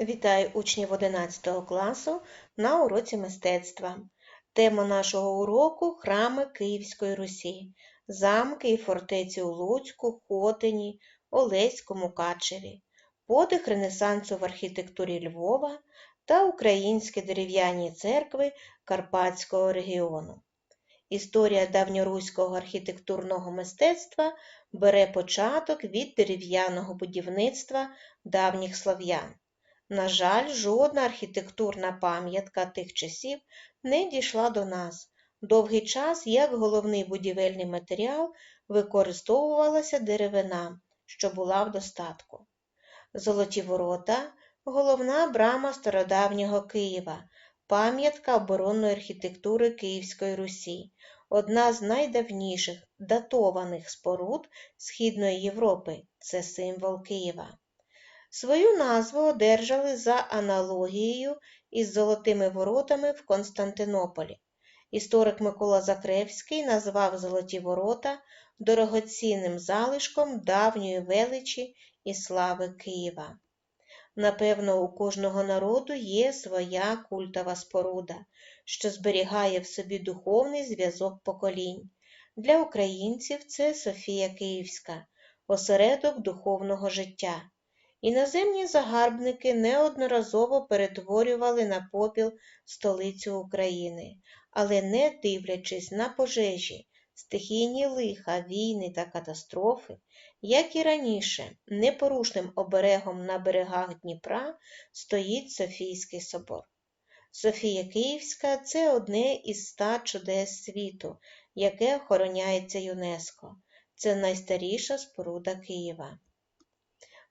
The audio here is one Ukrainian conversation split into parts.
Вітаю учнів 11 класу на уроці мистецтва. Тема нашого уроку храми Київської Русі, замки і фортеці у Луцьку, Хотині, Олеському Качеві, подих Ренесансу в архітектурі Львова та українські дерев'яні церкви Карпатського регіону. Історія давньоруського архітектурного мистецтва бере початок від дерев'яного будівництва давніх слав'ян. На жаль, жодна архітектурна пам'ятка тих часів не дійшла до нас. Довгий час як головний будівельний матеріал використовувалася деревина, що була в достатку. Золоті ворота головна брама стародавнього Києва, пам'ятка оборонної архітектури Київської Русі, одна з найдавніших датованих споруд Східної Європи це символ Києва. Свою назву одержали за аналогією із золотими воротами в Константинополі. Історик Микола Закревський назвав Золоті ворота дорогоцінним залишком давньої величі і слави Києва. Напевно, у кожного народу є своя культова споруда, що зберігає в собі духовний зв'язок поколінь. Для українців це Софія Київська, осередок духовного життя. Іноземні загарбники неодноразово перетворювали на попіл столицю України, але не дивлячись на пожежі, стихійні лиха, війни та катастрофи, як і раніше, непорушним оберегом на берегах Дніпра стоїть Софійський собор. Софія Київська це одне із ста чудес світу, яке охороняється ЮНЕСКО. Це найстаріша споруда Києва.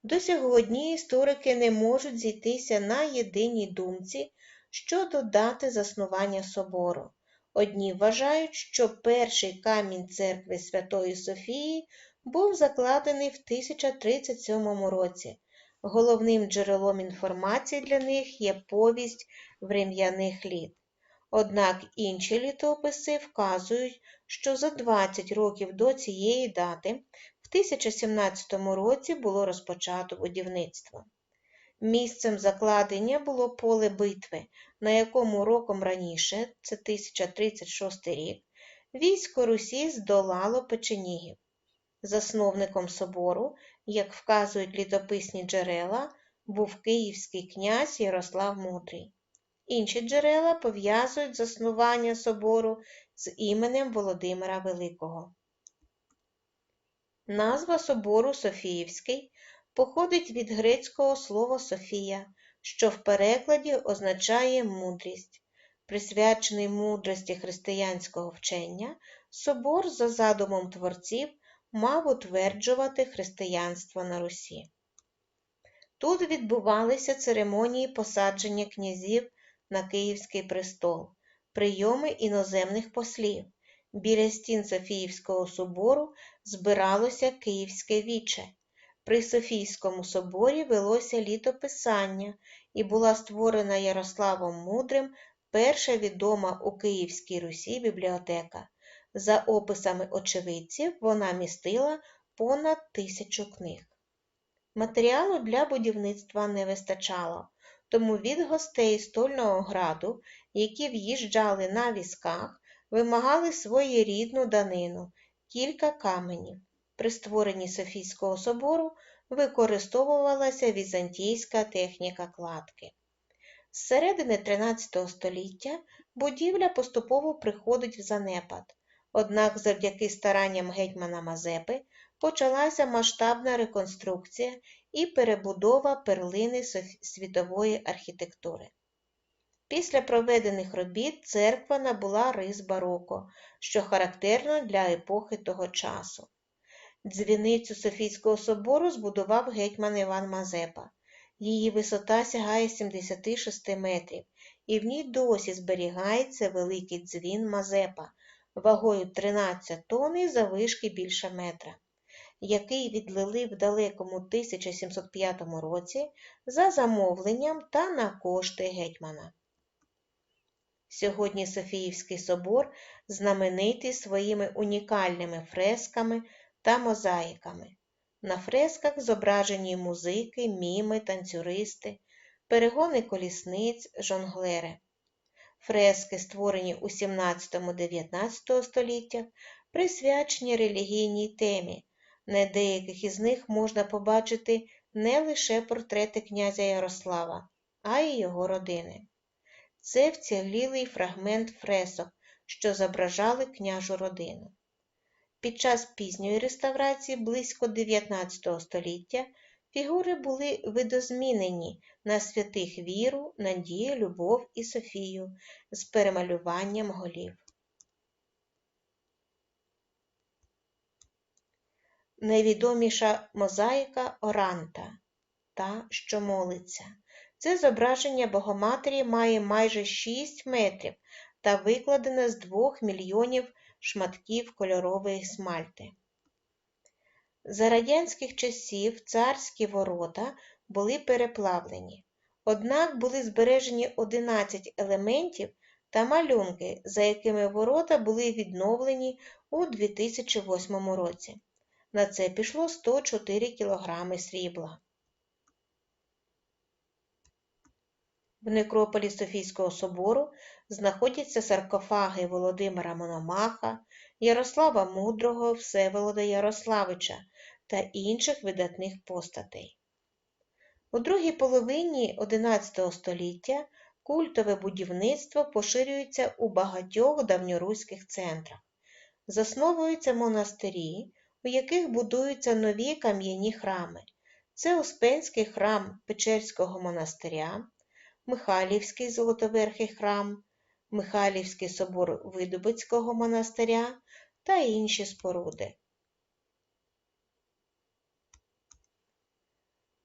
До сьогодні історики не можуть зійтися на єдиній думці щодо дати заснування собору. Одні вважають, що перший камінь церкви Святої Софії був закладений в 1037 році. Головним джерелом інформації для них є повість врем'яних літ. Однак інші літописи вказують, що за 20 років до цієї дати в 1017 році було розпочато будівництво. Місцем закладення було поле битви, на якому роком раніше, це 1036 рік, військо Русі здолало печенігів. Засновником собору, як вказують літописні джерела, був київський князь Ярослав Мудрий. Інші джерела пов'язують заснування собору з іменем Володимира Великого. Назва собору Софіївський походить від грецького слова Софія, що в перекладі означає мудрість. Присвячений мудрості християнського вчення, собор, за задумом творців, мав утверджувати християнство на Русі. Тут відбувалися церемонії посадження князів на Київський престол, прийоми іноземних послів. Біля стін Софіївського собору збиралося Київське віче. При Софійському соборі велося літописання і була створена Ярославом Мудрим перша відома у Київській Русі бібліотека. За описами очевидців, вона містила понад тисячу книг. Матеріалу для будівництва не вистачало, тому від гостей стольного граду, які в'їжджали на візках, вимагали своєрідну данину кілька каменів. При створенні Софійського собору використовувалася візантійська техніка кладки. З середини 13 століття будівля поступово приходить в занепад, однак завдяки старанням гетьмана Мазепи почалася масштабна реконструкція і перебудова перлини світової архітектури. Після проведених робіт церква набула рис бароко, що характерно для епохи того часу. Дзвіницю Софійського собору збудував гетьман Іван Мазепа. Її висота сягає 76 метрів, і в ній досі зберігається великий дзвін Мазепа вагою 13 тонн і завишки більше метра, який відлили в далекому 1705 році за замовленням та на кошти гетьмана. Сьогодні Софіївський собор знаменитий своїми унікальними фресками та мозаїками. На фресках зображені музики, міми, танцюристи. перегони колісниць, жонглери. Фрески, створені у 17-19 століттях, присвячені релігійній темі. На деяких із них можна побачити не лише портрети князя Ярослава, а й його родини. Це вцілілий фрагмент фресок, що зображали княжу родину. Під час пізньої реставрації близько 19 століття фігури були видозмінені на святих віру, надію, любов і Софію з перемалюванням голів. Найвідоміша мозаїка Оранта та, що молиться. Це зображення Богоматері має майже 6 метрів та викладене з 2 мільйонів шматків кольорової смальти. За радянських часів царські ворота були переплавлені, однак були збережені 11 елементів та малюнки, за якими ворота були відновлені у 2008 році. На це пішло 104 кг срібла. В некрополі Софійського собору знаходяться саркофаги Володимира Мономаха, Ярослава Мудрого, Всеволода Ярославича та інших видатних постатей. У другій половині XI століття культове будівництво поширюється у багатьох давньоруських центрах, засновуються монастирі, у яких будуються нові кам'яні храми. Це Успенський храм Печерського монастиря, Михайлівський Золотоверхий храм, Михайлівський собор Видубицького монастиря та інші споруди.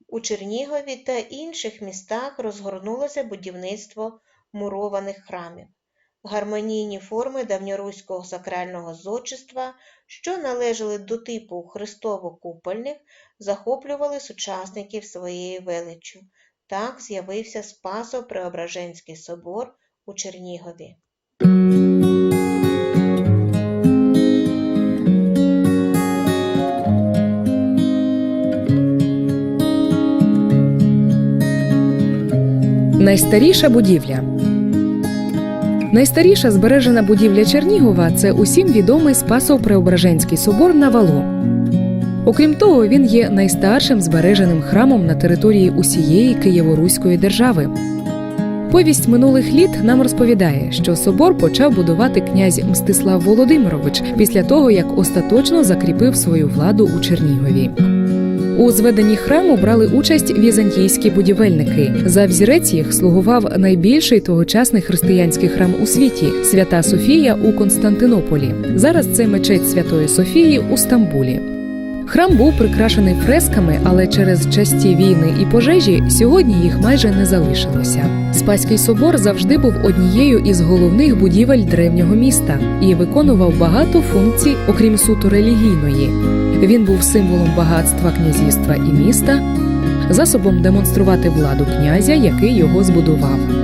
У Чернігові та інших містах розгорнулося будівництво мурованих храмів. Гармонійні форми давньоруського сакрального зодчества, що належали до типу хрестово-купольних, захоплювали сучасників своєю величчю. Так з'явився Спасо-Преображенський собор у Чернігові. Найстаріша будівля. Найстаріша збережена будівля Чернігова це усім відомий Спасо-Преображенський собор на валу. Окрім того, він є найстаршим збереженим храмом на території усієї Києво-Руської держави. Повість минулих літ нам розповідає, що собор почав будувати князь Мстислав Володимирович після того, як остаточно закріпив свою владу у Чернігові. У зведенні храму брали участь візантійські будівельники. За взірець їх слугував найбільший тогочасний християнський храм у світі свята Софія у Константинополі. Зараз це мечеть Святої Софії у Стамбулі. Храм був прикрашений фресками, але через часті війни і пожежі сьогодні їх майже не залишилося. Спаський собор завжди був однією із головних будівель древнього міста і виконував багато функцій, окрім суто релігійної. Він був символом багатства князівства і міста, засобом демонструвати владу князя, який його збудував.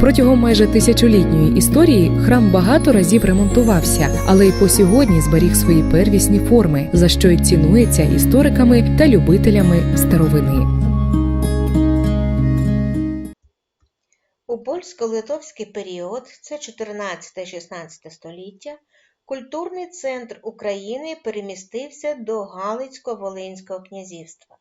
Протягом майже тисячолітньої історії храм багато разів ремонтувався, але й по сьогодні зберіг свої первісні форми, за що й цінується істориками та любителями старовини. У польсько-литовський період, це 14-16 століття, культурний центр України перемістився до Галицько-Волинського князівства.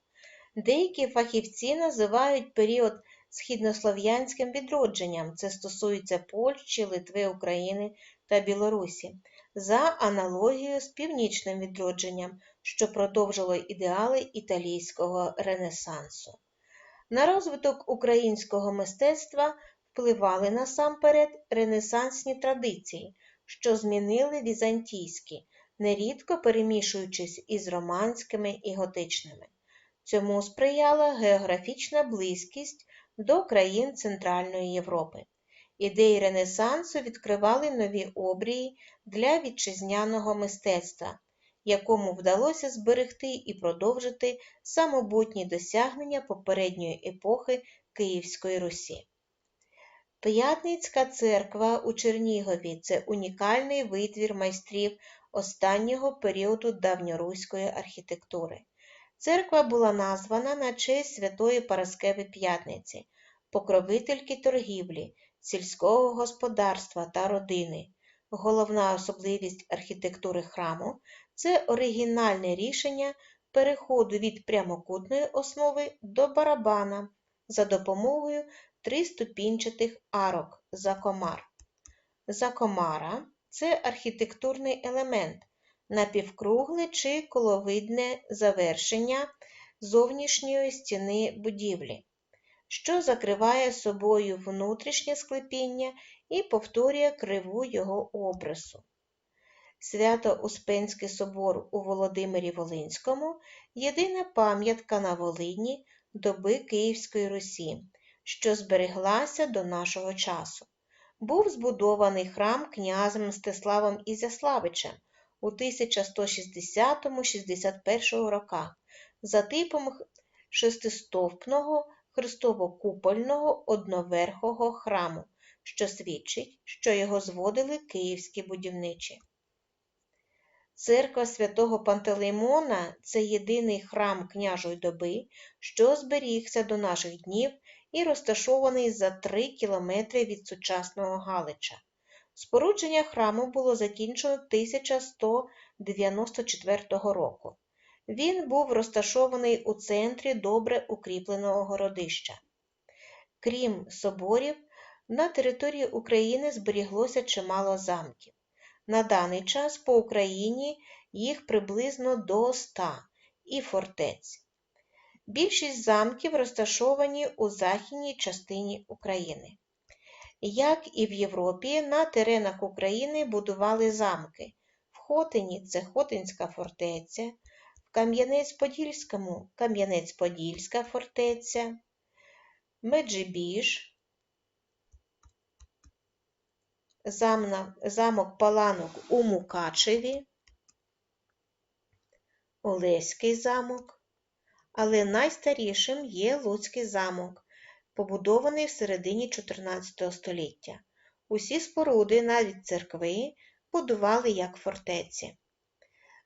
Деякі фахівці називають період східнослов'янським відродженням, це стосується Польщі, Литви, України та Білорусі, за аналогією з північним відродженням, що продовжило ідеали італійського ренесансу. На розвиток українського мистецтва впливали насамперед ренесансні традиції, що змінили візантійські, нерідко перемішуючись із романськими і готичними. Цьому сприяла географічна близькість до країн Центральної Європи. Ідеї Ренесансу відкривали нові обрії для вітчизняного мистецтва, якому вдалося зберегти і продовжити самобутні досягнення попередньої епохи Київської Русі. П'ятницька церква у Чернігові це унікальний витвір майстрів останнього періоду давньоруської архітектури. Церква була названа на честь Святої Параскеви П'ятниці, покровительки торгівлі, сільського господарства та родини. Головна особливість архітектури храму це оригінальне рішення переходу від прямокутної основи до барабана за допомогою триступінчатих арок закомар. Закомара це архітектурний елемент, напівкругле чи коловидне завершення зовнішньої стіни будівлі, що закриває собою внутрішнє склепіння і повторює криву його обрису. Свято-Успенський собор у Володимирі Волинському єдина пам'ятка на Волині доби Київської Русі, що збереглася до нашого часу. Був збудований храм князем Мстиславом Ізяславичем у 1160-61 роках за типом шестистовпного хрестово-купольного одноверхого храму, що свідчить, що його зводили київські будівничі. Церква святого Пантелеймона – це єдиний храм княжої доби, що зберігся до наших днів і розташований за 3 кілометри від сучасного Галича. Спорудження храму було закінчено 1194 року. Він був розташований у центрі добре укріпленого городища. Крім соборів, на території України зберіглося чимало замків. На даний час по Україні їх приблизно до 100 і фортець. Більшість замків розташовані у західній частині України. Як і в Європі, на теренах України будували замки. В Хотині це Хотинська фортеця, в Кам'янець-Подільському Кам'янець-Подільська фортеця, Меджибіж, замок Паланок у Мукачеві, Олеський замок, але найстарішим є Луцький замок, побудований в середині 14 століття. Усі споруди, навіть церкви, будували як фортеці.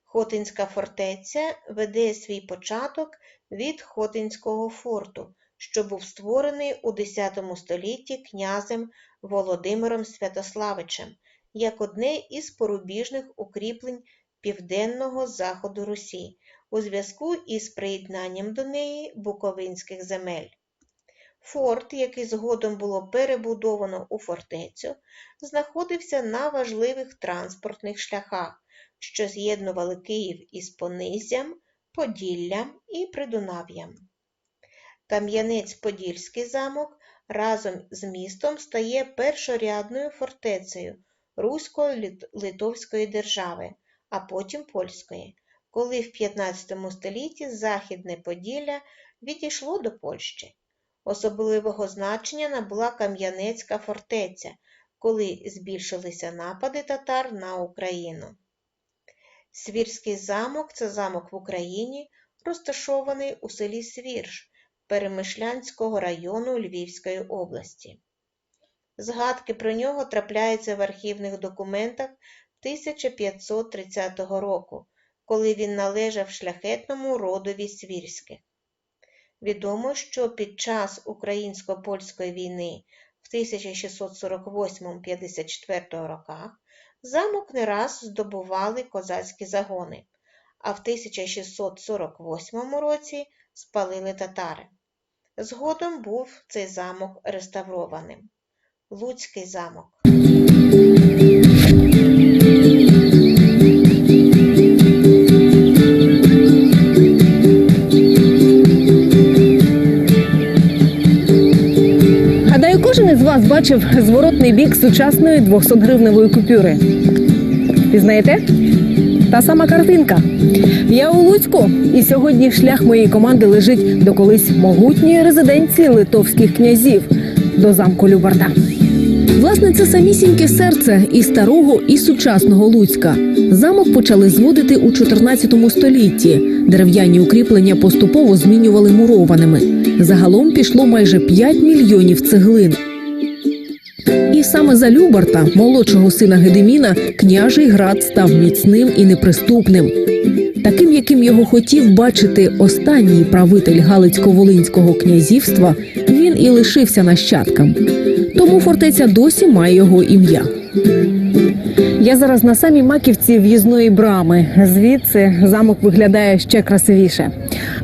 Хотинська фортеця веде свій початок від Хотинського форту, що був створений у X столітті князем Володимиром Святославичем як одне із порубіжних укріплень південного заходу Русі у зв'язку із приєднанням до неї буковинських земель. Форт, який згодом було перебудовано у фортецю, знаходився на важливих транспортних шляхах, що з'єднували Київ із Понизям, Поділлям і Придунав'ям. Кам'янець-Подільський замок разом з містом стає першорядною фортецею Русько-Литовської держави, а потім польської, коли в 15 столітті Західне Поділля відійшло до Польщі. Особливого значення набула Кам'янецька фортеця, коли збільшилися напади татар на Україну. Свірський замок це замок в Україні, розташований у селі Свірж Перемишлянського району Львівської області. Згадки про нього трапляються в архівних документах 1530 року, коли він належав шляхетному родові Свірських. Відомо, що під час Українсько-польської війни в 1648-54 роках замок не раз здобували козацькі загони, а в 1648 році спалили татари. Згодом був цей замок реставрованим. Луцький замок. Вас зворотний бік сучасної 200-гривневої купюри. Пізнаєте? Та сама картинка. Я у Луцьку, і сьогодні шлях моєї команди лежить до колись могутньої резиденції литовських князів до замку Любарда. Власне, це самісіньке серце і старого, і сучасного Луцька. Замок почали зводити у 14 столітті. Дерев'яні укріплення поступово змінювали мурованими. Загалом пішло майже 5 мільйонів цеглин. Саме за Любарта, молодшого сина Гедеміна, княжий град став міцним і неприступним. таким, яким його хотів бачити останній правитель Галицько-Волинського князівства, він і лишився нащадкам. Тому фортеця досі має його ім'я. Я зараз на самій маківці в'їзної брами. Звідси замок виглядає ще красивіше.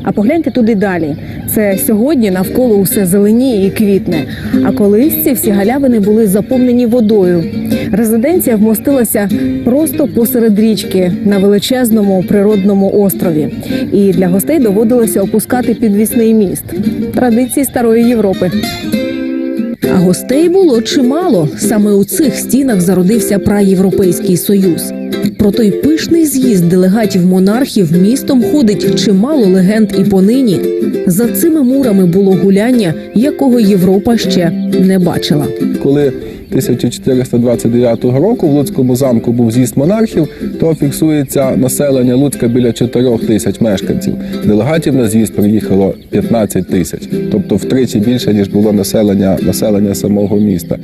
А погляньте туди далі. Це сьогодні навколо усе зеленіє і квітне. А колись ці всі галявини були заповнені водою. Резиденція вмостилася просто посеред річки на величезному природному острові. І для гостей доводилося опускати підвісний міст. Традиції старої Європи. А гостей було чимало. Саме у цих стінах зародився праєвропейський союз. Про той пишний з'їзд делегатів монархів містом ходить чимало легенд і понині. За цими мурами було гуляння, якого Європа ще не бачила. Коли 1429 року в Луцькому замку був з'їзд монархів, то фіксується населення Луцька біля 4 тисяч мешканців. Делегатів на з'їзд приїхало 15 тисяч, тобто втричі більше ніж було населення, населення самого міста.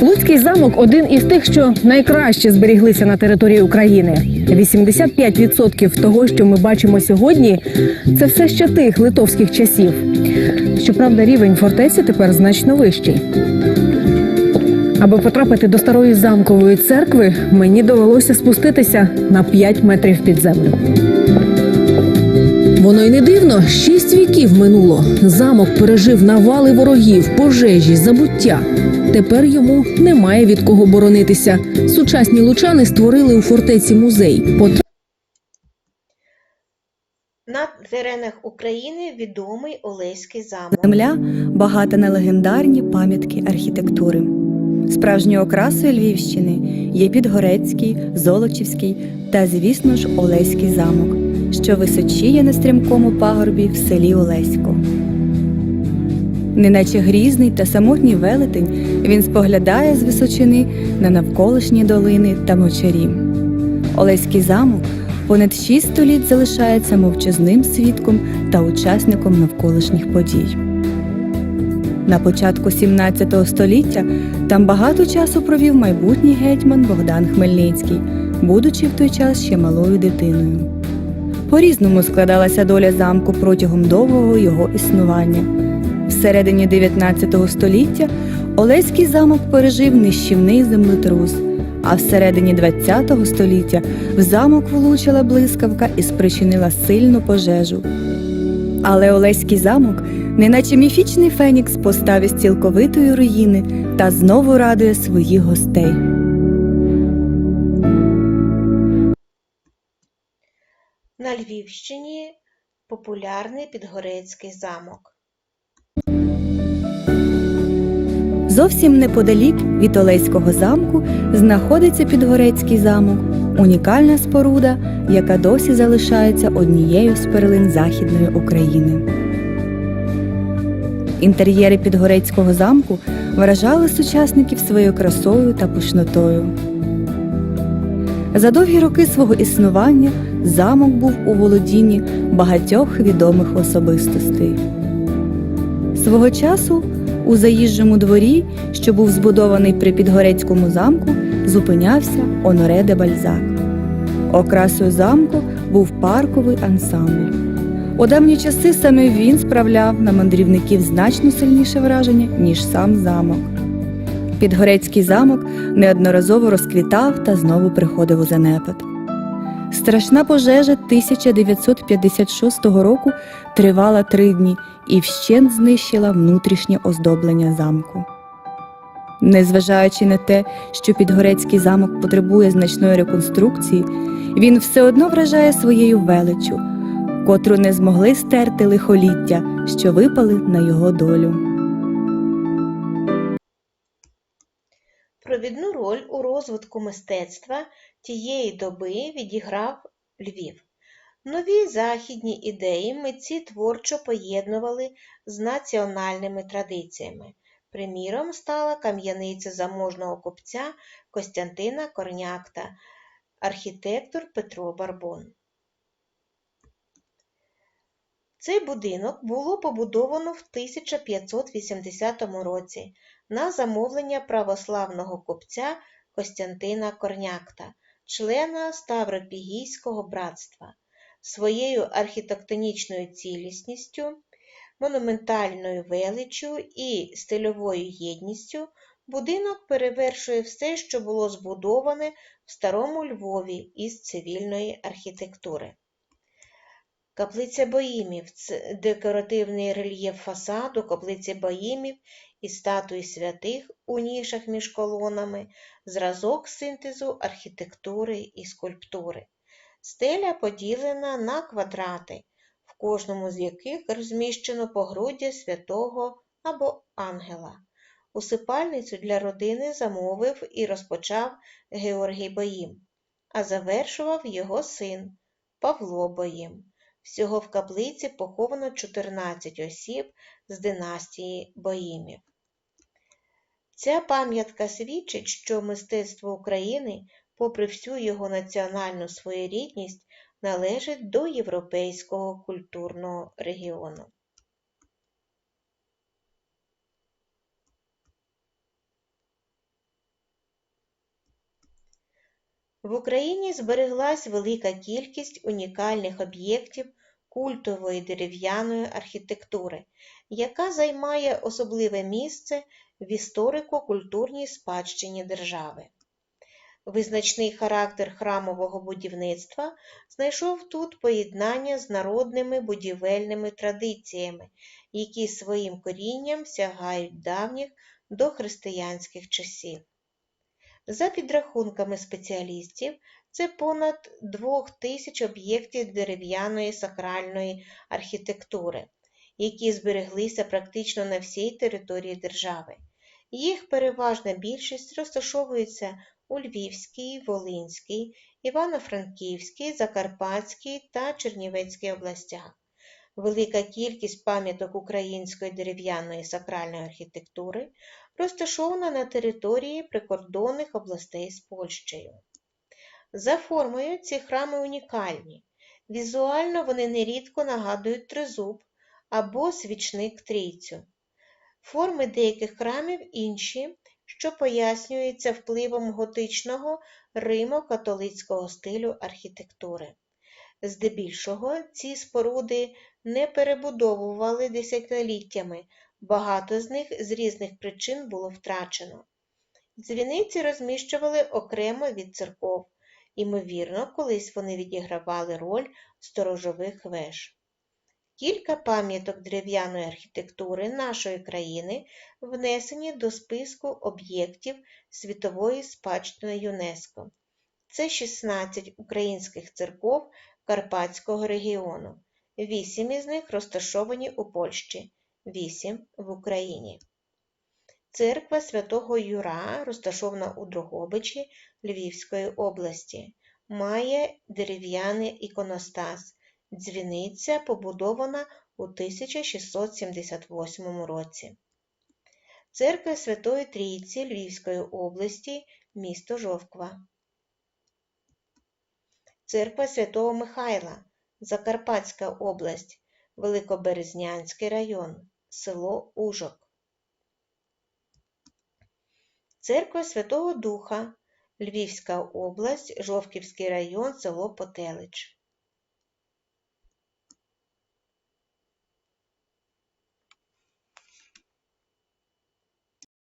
Луцький замок один із тих, що найкраще зберіглися на території України. 85% того, що ми бачимо сьогодні, це все ще тих литовських часів. Щоправда, рівень фортеці тепер значно вищий. Аби потрапити до старої замкової церкви, мені довелося спуститися на 5 метрів під землю. Воно й не дивно, шість віків минуло. Замок пережив навали ворогів, пожежі, забуття. Тепер йому немає від кого боронитися. Сучасні лучани створили у фортеці музей. На теренах України відомий Олеський замок. Земля багата на легендарні пам'ятки архітектури. Справжньою окрасою Львівщини є Підгорецький, Золочівський та, звісно ж, Олеський замок, що височіє на стрімкому пагорбі в селі Олесько. Неначе грізний та самотній велетень він споглядає з височини на навколишні долини та мочарі. Олеський замок понад шість століть залишається мовчазним свідком та учасником навколишніх подій. На початку 17 століття там багато часу провів майбутній гетьман Богдан Хмельницький, будучи в той час ще малою дитиною. По-різному складалася доля замку протягом довгого його існування. Всередині 19 століття Олеський замок пережив нищівний землетрус, а всередині 20 століття в замок влучила блискавка і спричинила сильну пожежу. Але Олеський замок, неначе міфічний фенікс, постав із цілковитої руїни та знову радує своїх гостей. На Львівщині популярний Підгорецький замок. Зовсім неподалік від Олеського замку знаходиться Підгорецький замок, унікальна споруда, яка досі залишається однією з перлин Західної України. Інтер'єри Підгорецького замку вражали сучасників своєю красою та пишнотою. За довгі роки свого існування замок був у володінні багатьох відомих особистостей. Свого часу у заїжджому дворі, що був збудований при Підгорецькому замку, зупинявся Оноре де Бальзак. Окрасою замку був парковий ансамбль. У давні часи саме він справляв на мандрівників значно сильніше враження, ніж сам замок. Підгорецький замок неодноразово розквітав та знову приходив у занепад. Страшна пожежа 1956 року тривала три дні і вщент знищила внутрішнє оздоблення замку. Незважаючи на те, що Підгорецький замок потребує значної реконструкції, він все одно вражає своєю величчю, котру не змогли стерти лихоліття, що випали на його долю. Провідну роль у розвитку мистецтва тієї доби відіграв Львів. Нові західні ідеї митці творчо поєднували з національними традиціями. Приміром стала кам'яниця заможного купця Костянтина Корнякта, архітектор Петро Барбон. Цей будинок було побудовано в 1580 році на замовлення православного купця Костянтина Корнякта, члена Ставропігійського братства. Своєю архітектонічною цілісністю, монументальною величчю і стильовою єдністю будинок перевершує все, що було збудоване в старому Львові із цивільної архітектури. Каплиця Боїмів це декоративний рельєф фасаду каплиці Боїмів і статуї святих у нішах між колонами, зразок синтезу архітектури і скульптури. Стеля поділена на квадрати, в кожному з яких розміщено погруддя святого або ангела. Усипальницю для родини замовив і розпочав Георгій Боїм, а завершував його син Павло Боїм. Всього в каплиці поховано 14 осіб з династії Боїмів. Ця пам'ятка свідчить, що мистецтво України, попри всю його національну своєрідність, належить до європейського культурного регіону. В Україні збереглась велика кількість унікальних об'єктів культової дерев'яної архітектури, яка займає особливе місце в історико-культурній спадщині держави. Визначний характер храмового будівництва знайшов тут поєднання з народними будівельними традиціями, які своїм корінням сягають давніх дохристиянських часів. За підрахунками спеціалістів, це понад двох тисяч об'єктів дерев'яної сакральної архітектури, які збереглися практично на всій території держави. Їх переважна більшість розташовується у Львівській, Волинській, Івано-Франківській, Закарпатській та Чернівецькій областях. Велика кількість пам'яток української дерев'яної сакральної архітектури розташована на території прикордонних областей з Польщею. За формою ці храми унікальні. Візуально вони нерідко нагадують тризуб або свічник трійцю. Форми деяких храмів інші, що пояснюються впливом готичного римо-католицького стилю архітектури. Здебільшого ці споруди не перебудовували десятиліттями, багато з них з різних причин було втрачено. Дзвіниці розміщували окремо від церков, ймовірно, колись вони відігравали роль сторожових веж. Кілька пам'яток дерев'яної архітектури нашої країни внесені до списку об'єктів світової спадщини ЮНЕСКО. Це 16 українських церков Карпатського регіону, 8 із них розташовані у Польщі, 8 в Україні. Церква святого Юра, розташована у Дрогобичі Львівської області, має дерев'яний іконостас. Дзвіниця побудована у 1678 році. Церква Святої Трійці Львівської області, місто Жовква. Церква Святого Михайла, Закарпатська область, Великоберезнянський район, село Ужок. Церква Святого Духа, Львівська область, Жовківський район, село Потелич.